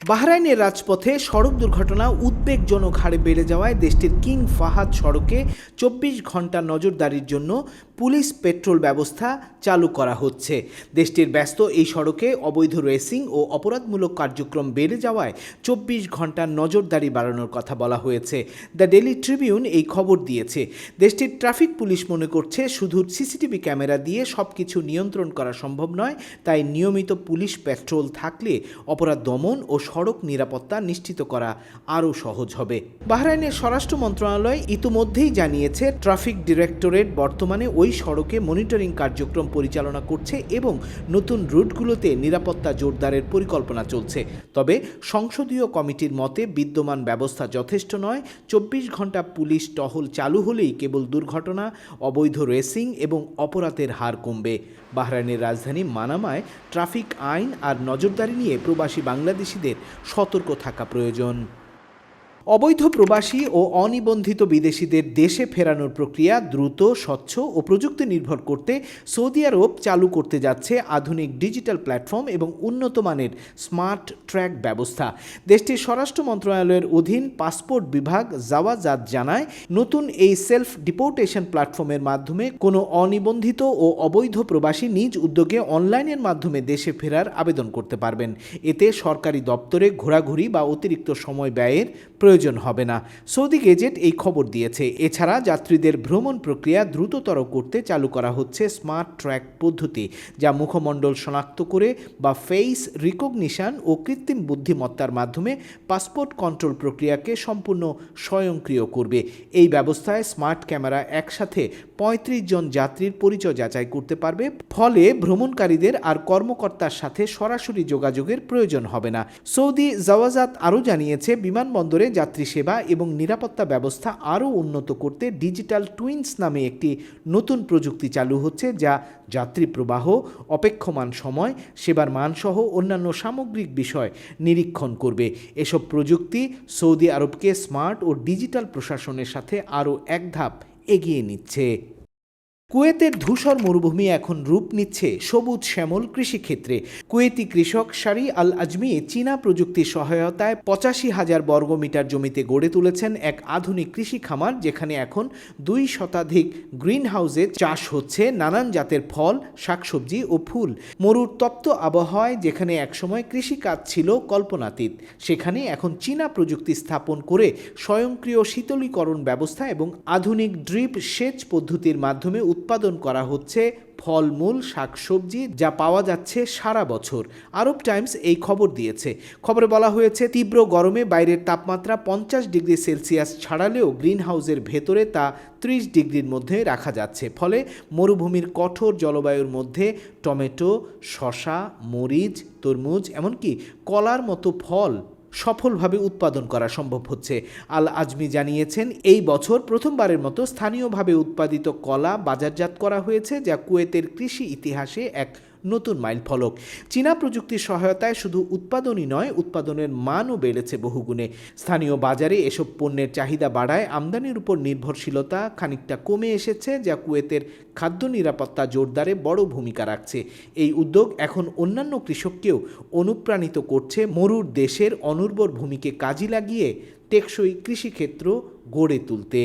বাহরাইনের রাজপথে সড়ক দুর্ঘটনা উদ্বেগজনক হারে বেড়ে যাওয়ায় দেশটির কিং ফাহাদ সড়কে চব্বিশ ঘণ্টা নজরদারির জন্য পুলিশ পেট্রোল ব্যবস্থা চালু করা হচ্ছে। দেশটির ব্যস্ত এই সড়কে অবৈধ রেসিং ও অপরাধমূলক কার্যক্রম বেড়ে যাওয়ায় চব্বিশ ঘণ্টার নজরদারি বাড়ানোর কথা বলা হয়েছে। দ্য ডেলি ট্রিবিউন এই খবর দিয়েছে। দেশটির ট্রাফিক পুলিশ মনে করছে, শুধু সিসিটিভি ক্যামেরা দিয়ে সব কিছু নিয়ন্ত্রণ করা সম্ভব নয়, তাই নিয়মিত পুলিশ পেট্রোল থাকলে অপরাধ দমন ও সড়ক নিরাপত্তা নিশ্চিত করা আরও সহজ হবে। বাহরাইনের স্বরাষ্ট্র মন্ত্রণালয় ইতিমধ্যেই জানিয়েছে, ট্রাফিক ডিরেক্টরেট বর্তমানে ওই সড়কে মনিটরিং কার্যক্রম পরিচালনা করছে এবং নতুন রুটগুলোতে নিরাপত্তা জোরদারের পরিকল্পনা চলছে। তবে সংসদীয় কমিটির মতে বিদ্যমান ব্যবস্থা যথেষ্ট নয়। চব্বিশ ঘণ্টা পুলিশ টহল চালু হলেই কেবল দুর্ঘটনা, অবৈধ রেসিং এবং অপরাধের হার কমবে। বাহরাইনের রাজধানী মানামায় ট্রাফিক আইন আর নজরদারি নিয়ে প্রবাসী বাংলাদেশিদের সতর্ক থাকা প্রয়োজন। অবৈধ প্রবাসী ও অনিবন্ধিত বিদেশিদের দেশে ফেরানোর প্রক্রিয়া দ্রুত, স্বচ্ছ ও প্রযুক্তি নির্ভর করতে সৌদি আরব চালু করতে যাচ্ছে আধুনিক ডিজিটাল প্ল্যাটফর্ম এবং উন্নত মানের স্মার্ট ট্র্যাক ব্যবস্থা। দেশটির স্বরাষ্ট্র মন্ত্রণালয়ের অধীন পাসপোর্ট বিভাগ জাওয়াজাত জানায়, নতুন এই সেলফ ডিপোর্টেশন প্ল্যাটফর্মের মাধ্যমে কোনো অনিবন্ধিত ও অবৈধ প্রবাসী নিজ উদ্যোগে অনলাইনের মাধ্যমে দেশে ফেরার আবেদন করতে পারবেন। এতে সরকারি দপ্তরে ঘোরাঘুরি বা অতিরিক্ত সময় ব্যয়ের প্রয়োজন হবে না। সৌদি গেজেট এই খবর দিয়েছে। এছাড়া যাত্রীদের ভ্রমণ প্রক্রিয়া দ্রুততর করতে চালু করা হচ্ছে স্মার্ট ট্র্যাক পদ্ধতি, যা মুখমণ্ডল শনাক্ত করে বা ফেস রিকগনিশন ও কৃত্রিম বুদ্ধিমত্তার মাধ্যমে পাসপোর্ট কন্ট্রোল প্রক্রিয়াকে সম্পূর্ণ স্বয়ংক্রিয় করবে। এই ব্যবস্থায় স্মার্ট ক্যামেরা একসাথে পঁয়ত্রিশ জন যাত্রীর পরিচয় যাচাই করতে পারবে। ফলে ভ্রমণকারীদের আর কর্মকর্তার সাথে সরাসরি যোগাযোগের প্রয়োজন হবে না। সৌদি জাওয়াজাত আরও জানিয়েছে, বিমানবন্দরে যাত্রী সেবা এবং নিরাপত্তা ব্যবস্থা আরও উন্নত করতে ডিজিটাল টুইন্স নামে একটি নতুন প্রযুক্তি চালু হচ্ছে, যা যাত্রী প্রবাহ, অপেক্ষমান সময়, সেবার মানসহ অন্যান্য সামগ্রিক বিষয় নিরীক্ষণ করবে। এসব প্রযুক্তি সৌদি আরবকে স্মার্ট ও ডিজিটাল প্রশাসনের সাথে আরও এক ধাপ এগিয়ে নিচ্ছে। কুয়েতের ধূসর মরুভূমি এখন রূপ নিচ্ছে সবুজ শ্যামল কৃষিক্ষেত্রে। কুয়েতি কৃষক সারি আল আজমি চীনা প্রযুক্তির সহায়তায় পঁচাশি হাজার বর্গমিটার জমিতে গড়ে তুলেছেন এক আধুনিক কৃষি খামার, যেখানে এখন দুই শতাধিক গ্রিন হাউসে চাষ হচ্ছে নানান জাতের ফল, শাকসবজি ও ফুল। মরুর তপ্ত আবহাওয়ায় যেখানে একসময় কৃষিকাজ ছিল কল্পনাতীত, সেখানে এখন চীনা প্রযুক্তি স্থাপন করে স্বয়ংক্রিয় শীতলীকরণ ব্যবস্থা এবং আধুনিক ড্রিপ সেচ পদ্ধতির মাধ্যমে উৎপাদন করা হচ্ছে ফলমূল, শাকসবজি, যা পাওয়া যাচ্ছে সারা বছর। আরব টাইমস এই খবর দিয়েছে। খবরে বলা হয়েছে, তীব্র গরমে বাইরের তাপমাত্রা পঞ্চাশ ডিগ্রি সেলসিয়াস ছাড়ালেও গ্রিন হাউসের ভেতরে তা ত্রিশ ডিগ্রির মধ্যে রাখা যাচ্ছে। ফলে মরুভূমির কঠোর জলবায়ুর মধ্যে টমেটো শশা মরিচ, তরমুজ, এমনকি কলার মতো ফল সফলভাবে উৎপাদন করা সম্ভব হচ্ছে। আল আজমি জানিয়েছেন, এই বছর প্রথমবারের মতো স্থানীয়ভাবে উৎপাদিত কলা বাজারজাত করা হয়েছে, যা কুয়েতের কৃষি ইতিহাসে এক নতুন মাইল ফলক। চীনা প্রযুক্তির সহায়তায় শুধু উৎপাদনই নয়, উৎপাদনের মানও বেড়েছে বহুগুণে। স্থানীয় বাজারে এসব পণ্যের চাহিদা বাড়ায় আমদানির উপর নির্ভরশীলতা খানিকটা কমে এসেছে, যা কুয়েতের খাদ্য নিরাপত্তা জোরদারে বড় ভূমিকা রাখছে। এই উদ্যোগ এখন অন্যান্য কৃষককেও অনুপ্রাণিত করছে। মরুর দেশের অনুর্বর ভূমিকে কাজে লাগিয়ে টেকসই কৃষিক্ষেত্র গড়ে তুলতে।